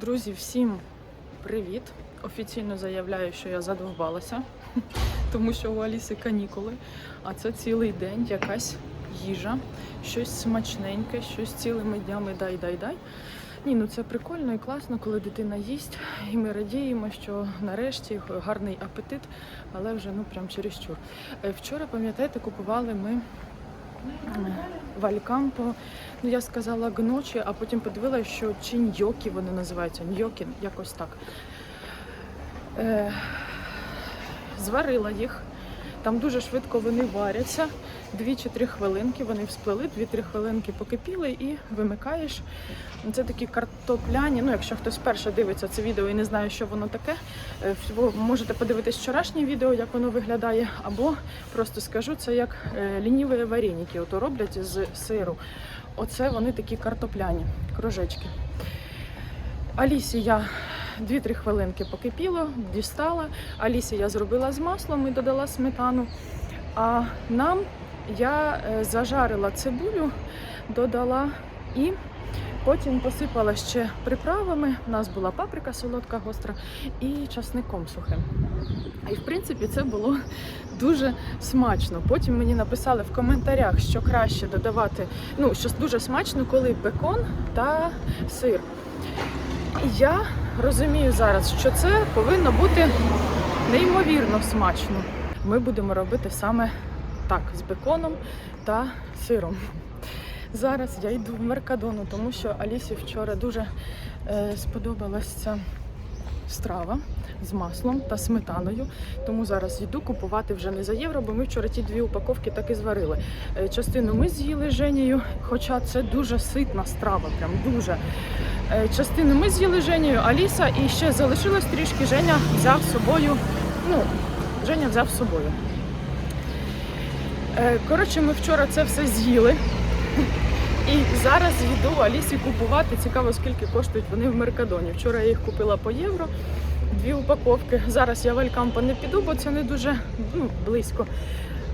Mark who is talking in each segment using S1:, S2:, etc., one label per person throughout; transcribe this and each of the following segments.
S1: Друзі, всім привіт! Офіційно заявляю, що я задовбалася, тому що у Аліси канікули, а це цілий день якась їжа, щось смачненьке, щось цілими днями дай дай дай. Ні, ну це прикольно і класно, коли дитина їсть, і ми радіємо, що нарешті гарний апетит, але вже ну прям чересчур. Е, Вчора, пам'ятаєте, купували ми е, в Алькампо, ну я сказала гночі, а потім подивилася, що чи ньокі вони називаються, ньокі, якось так. Е, зварила їх. Там дуже швидко вони варяться. Дві чи три хвилинки вони всплили, дві-три хвилинки покипіли і вимикаєш. Це такі картопляні. Ну, якщо хтось вперше дивиться це відео і не знає, що воно таке, е, ви можете подивитись вчорашнє відео, як воно виглядає, або просто скажу, це як е, лініві вареники, ото роблять з сиру. Оце вони такі картопляні, кружечки. Алісі я 2-3 хвилинки покипіло, дістала. Алісі я зробила з маслом і додала сметану. А нам я е, зажарила цибулю, додала і потім посипала ще приправами. У нас була паприка солодка, гостра і часником сухим. І в принципі це було дуже смачно. Потім мені написали в коментарях, що краще додавати, ну що дуже смачно, коли бекон та сир. Я розумію зараз, що це повинно бути неймовірно смачно. Ми будемо робити саме так, з беконом та сиром. Зараз я йду в Меркадону, тому що Алісі вчора дуже е, сподобалася страва з маслом та сметаною. Тому зараз йду купувати вже не за євро, бо ми вчора ті дві упаковки так і зварили. Е, частину ми з'їли з хоча це дуже ситна страва, прям дуже. Е, Частину ми з'їли з Женєю, Аліса і ще залишилось трішки. Женя взяв з собою. Ну, Женя взяв з собою. Е, Коротше, ми вчора це все з'їли. І зараз йду Алісі купувати. Цікаво, скільки коштують вони в Меркадоні. Вчора я їх купила по євро, дві упаковки. Зараз я в Алькампо не піду, бо це не дуже ну, близько.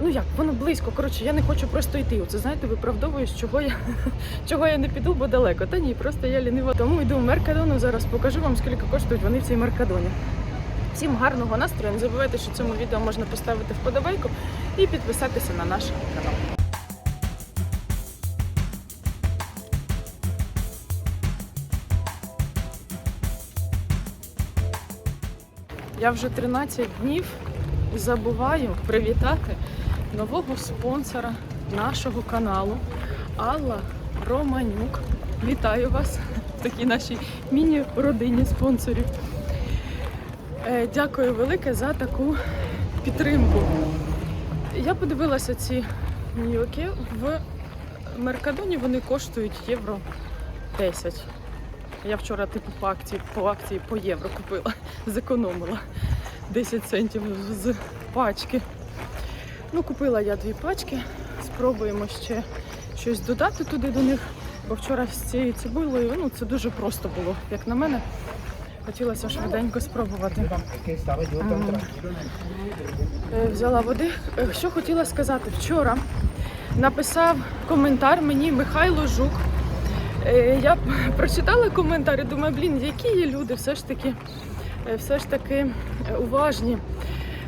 S1: Ну як, воно близько. Коротше, я не хочу просто йти. Оце знаєте, виправдовуюсь, чого я чого я не піду, бо далеко. Та ні, просто я лінива. Тому йду в Меркадону. Зараз покажу вам, скільки коштують вони в цій Меркадоні. Всім гарного настрою. Не забувайте, що цьому відео можна поставити вподобайку і підписатися на наш канал. Я вже 13 днів забуваю привітати нового спонсора нашого каналу Алла Романюк. Вітаю вас в такій нашій міні-родині спонсорів. Е, Дякую велике за таку підтримку. Я подивилася ці ньоки в Меркадоні. Вони коштують євро 10. Я вчора типу по акції по акції по євро купила, зекономила 10 центів з пачки. Ну, купила я дві пачки. Спробуємо ще щось додати туди до них. Бо вчора з цією цибулею ну, це дуже просто було, як на мене. Хотілося швиденько спробувати. Е, Взяла води. Е, Що хотіла сказати, вчора написав коментар мені Михайло Жук. Е, Я прочитала коментар і думаю, блін, які є люди, все ж таки, все ж таки уважні.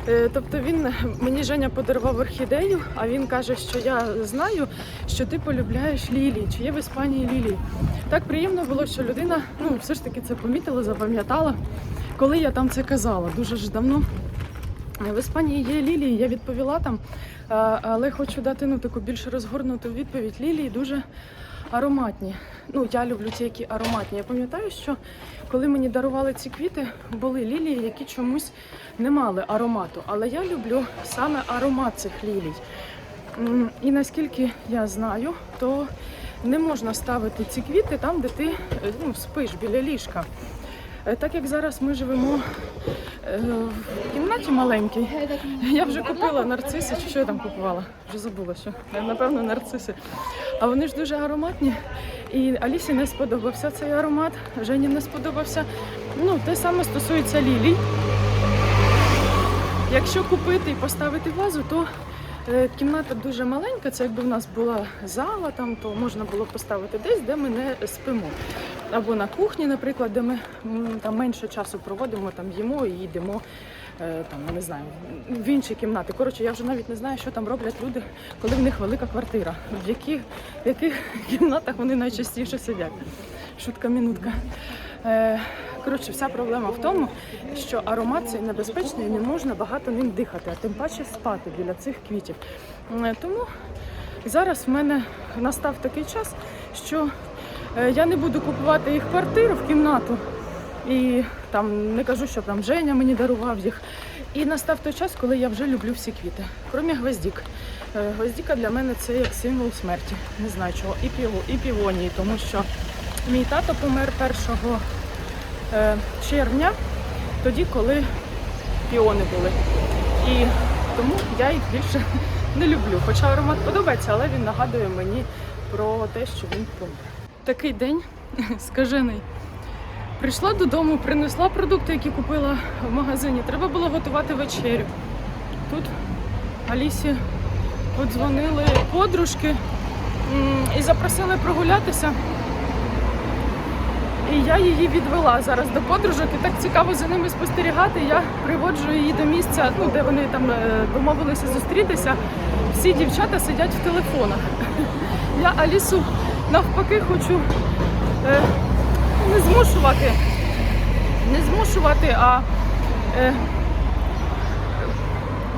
S1: Е, Тобто він мені Женя подарував орхідею, а він каже, що я знаю, що ти полюбляєш лілії, чи є в Іспанії лілії. Так приємно було, що людина ну, все ж таки це помітила, запам'ятала, коли я там це казала. Дуже ж давно. В Іспанії є лілії, я відповіла там, але хочу дати ну, таку більш розгорнуту відповідь. Лілії дуже ароматні. Ну, я люблю ті, які ароматні. Я пам'ятаю, що коли мені дарували ці квіти, були лілії, які чомусь не мали аромату. Але я люблю саме аромат цих лілій. І наскільки я знаю, то не можна ставити ці квіти там, де ти е, ну, спиш біля ліжка. Е, Так як зараз ми живемо е, в кімнаті маленькій, я вже купила нарциси, чи що я там купувала? Вже забула, що напевно нарциси. А вони ж дуже ароматні. І Алісі не сподобався цей аромат, Жені не сподобався. Ну, те саме стосується лілій. Якщо купити і поставити вазу, то е, кімната дуже маленька. Це якби в нас була зала, там то можна було поставити десь, де ми не спимо. Або на кухні, наприклад, де ми там менше часу проводимо, там їмо і йдемо. е, Там не знаю, в інші кімнати. Коротше, я вже навіть не знаю, що там роблять люди, коли в них велика квартира. В яких, в яких кімнатах вони найчастіше сидять. Шутка мінутка. Е, Коротше, вся проблема в тому, що аромат цей небезпечний не можна багато ним дихати, а тим паче спати біля цих квітів. Е, Тому зараз в мене настав такий час, що я не буду купувати їх квартиру в кімнату. І там не кажу, що там Женя мені дарував їх. І настав той час, коли я вже люблю всі квіти, крім гвоздік. Е, Гвоздіка для мене це як символ смерті. Не знаю чого. І піво, і півонії, тому що мій тато помер 1 е, червня, тоді, коли піони були. І тому я їх більше не люблю. Хоча аромат подобається, але він нагадує мені про те, що він помер. Такий день скажений. Прийшла додому, принесла продукти, які купила в магазині. Треба було готувати вечерю. Тут Алісі подзвонили подружки і запросили прогулятися. І я її відвела зараз до подружок, і так цікаво за ними спостерігати. Я приводжу її до місця, ну де вони там е, домовилися зустрітися. Всі дівчата сидять в телефонах. Я Алісу навпаки хочу е, не змушувати, не змушувати, а е,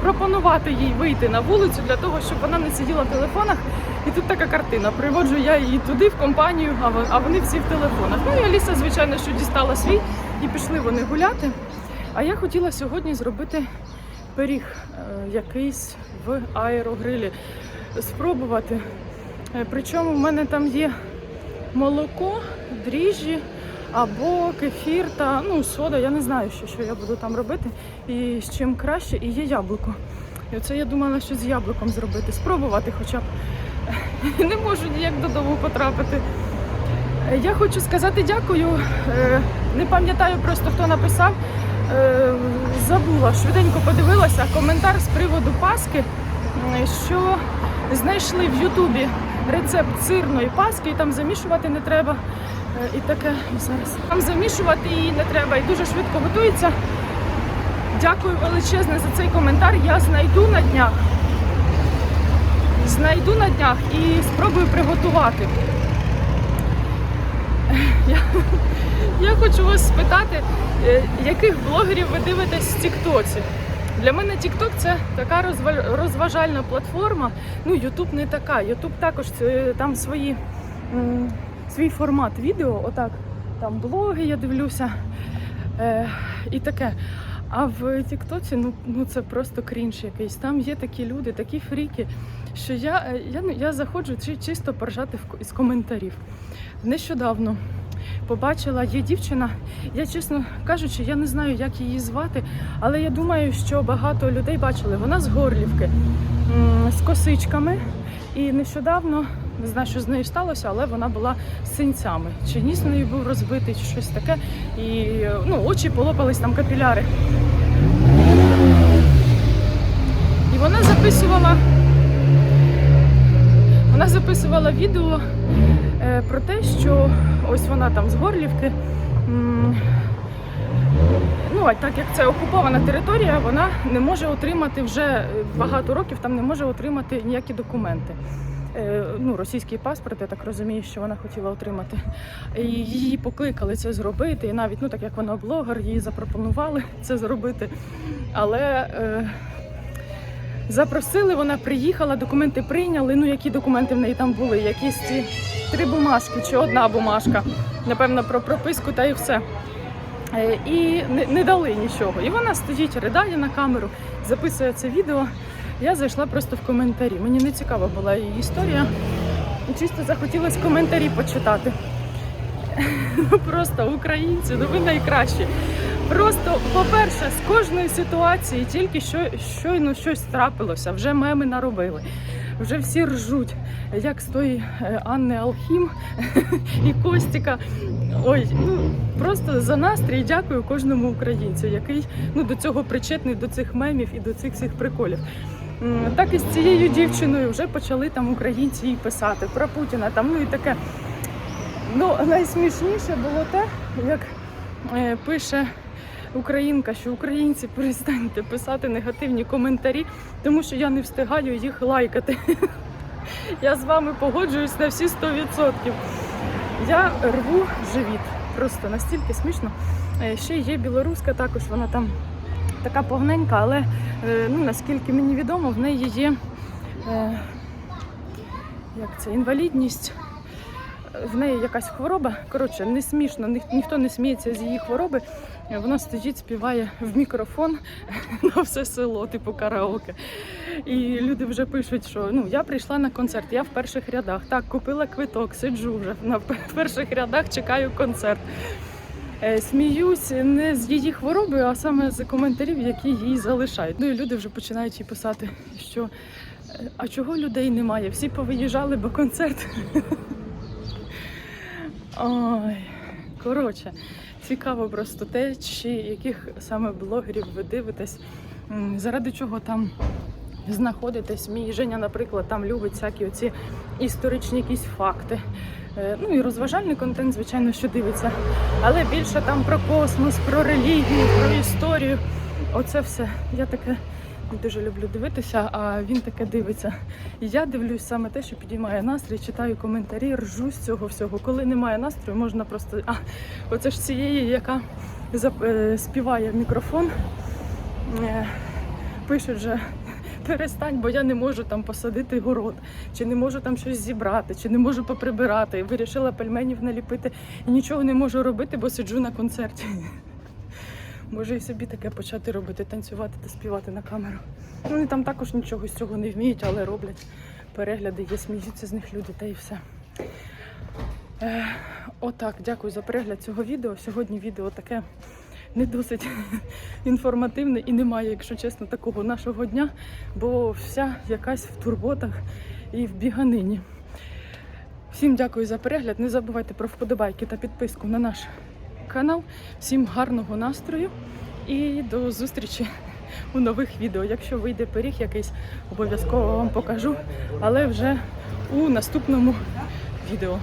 S1: пропонувати їй вийти на вулицю для того, щоб вона не сиділа в телефонах. І тут така картина. Приводжу я її туди, в компанію, а вони всі в телефонах. Ну і Аліса, звичайно, що дістала свій і пішли вони гуляти. А я хотіла сьогодні зробити пиріг е, якийсь в аерогрилі. Спробувати. Е, Причому в мене там є молоко, дріжджі або кефір та ну, сода. Я не знаю, що, що я буду там робити і з чим краще. І є яблуко. І оце я думала, що з яблуком зробити, спробувати хоча б. Не можу ніяк додому потрапити. Е, Я хочу сказати дякую. Е, Не пам'ятаю просто, хто написав. Забула, швиденько подивилася коментар з приводу Паски, що знайшли в Ютубі рецепт сирної паски, і там замішувати не треба. Е, І таке зараз. Там замішувати її не треба і дуже швидко готується. Дякую величезне за цей коментар. Я знайду на днях. Знайду на днях і спробую приготувати. Я, я хочу вас спитати, е, яких блогерів ви дивитесь в Тіктоці? Для мене Тікток це така розва- розважальна платформа. Ну, Ютуб не така. Ютуб також це, там свої, свій формат відео, отак. Там блоги я дивлюся е, і таке. А в Тіктоці ну, ну це просто крінж якийсь. Там є такі люди, такі фріки, що я, е, я, ну, я заходжу чи, чисто поржати в, із коментарів. Нещодавно побачила, є дівчина. Я, чесно кажучи, я не знаю, як її звати, але я думаю, що багато людей бачили. Вона з Горлівки з косичками. І нещодавно не знаю, що з нею сталося, але вона була з синцями. Чи ніс в неї був розбитий, чи щось таке. І ну, очі полопались там капіляри. І вона записувала. Вона записувала відео е, про те, що ось вона там з Горлівки. Ну, а так як це окупована територія, вона не може отримати вже е, багато років, там не може отримати ніякі документи. Е, Ну, російський паспорт, я так розумію, що вона хотіла отримати. І її покликали це зробити. І навіть, ну так як вона блогер, їй запропонували це зробити. Але е, запросили, вона приїхала, документи прийняли. Ну, які документи в неї там були? Якісь ці три бумажки чи одна бумажка, напевно, про прописку та і все. Е, І не, не дали нічого. І вона стоїть, ридає на камеру, записує це відео. Я зайшла просто в коментарі. Мені не цікава була її історія. Чисто захотілося коментарі почитати. Ну просто українці, ну ви найкращі. Просто, по-перше, з кожної ситуації тільки що щойно щось трапилося, вже меми наробили. Вже всі ржуть, як з тої е, Анни Алхім і Костіка. Ой, ну просто за настрій дякую кожному українцю, який ну до цього причетний, до цих мемів і до цих всіх приколів. Так і з цією дівчиною вже почали там українці їй писати про Путіна, там ну і таке. Ну, найсмішніше було те, як е, пише українка, що українці перестаньте писати негативні коментарі, тому що я не встигаю їх лайкати. Я з вами погоджуюсь на всі 100%. Я рву живіт. Просто настільки смішно. Е, Ще є білоруська, також вона там така повненька, але е, ну, наскільки мені відомо, в неї є е, як це, інвалідність. В неї якась хвороба. Коротше, не смішно, ніх- ніхто не сміється з її хвороби. Вона стоїть, співає в мікрофон на все село, типу караоке. І люди вже пишуть, що ну я прийшла на концерт, я в перших рядах. Так, купила квиток, сиджу вже на перших рядах, чекаю концерт. Е, Сміюсь не з її хвороби, а саме з коментарів, які їй залишають. Ну і люди вже починають їй писати, що е, а чого людей немає? Всі повиїжджали, бо концерт. Ой, коротше, цікаво просто те, чи яких саме блогерів ви дивитесь, заради чого там знаходитесь. Мій Женя, наприклад, там любить всякі оці історичні якісь факти. Е, Ну і розважальний контент, звичайно, що дивиться. Але більше там про космос, про релігію, про історію. Оце все. Я таке дуже люблю дивитися, а він таке дивиться. Я дивлюсь саме те, що підіймає настрій, читаю коментарі, ржу з цього всього. Коли немає настрою, можна просто. А оце ж цієї, яка е, співає в мікрофон, е, пишуть вже. Перестань, бо я не можу там посадити город, чи не можу там щось зібрати, чи не можу поприбирати. Вирішила пельменів наліпити і нічого не можу робити, бо сиджу на концерті. Може і собі таке почати робити, танцювати та співати на камеру. Ну, Вони там також нічого з цього не вміють, але роблять перегляди, є сміються з них люди, та і все. Е, отак, дякую за перегляд цього відео. Сьогодні відео таке не досить інформативне і немає, якщо чесно, такого нашого дня, бо вся якась в турботах і в біганині. Всім дякую за перегляд. Не забувайте про вподобайки та підписку на наш канал. Всім гарного настрою і до зустрічі у нових відео. Якщо вийде пиріг якийсь, обов'язково вам покажу, але вже у наступному відео.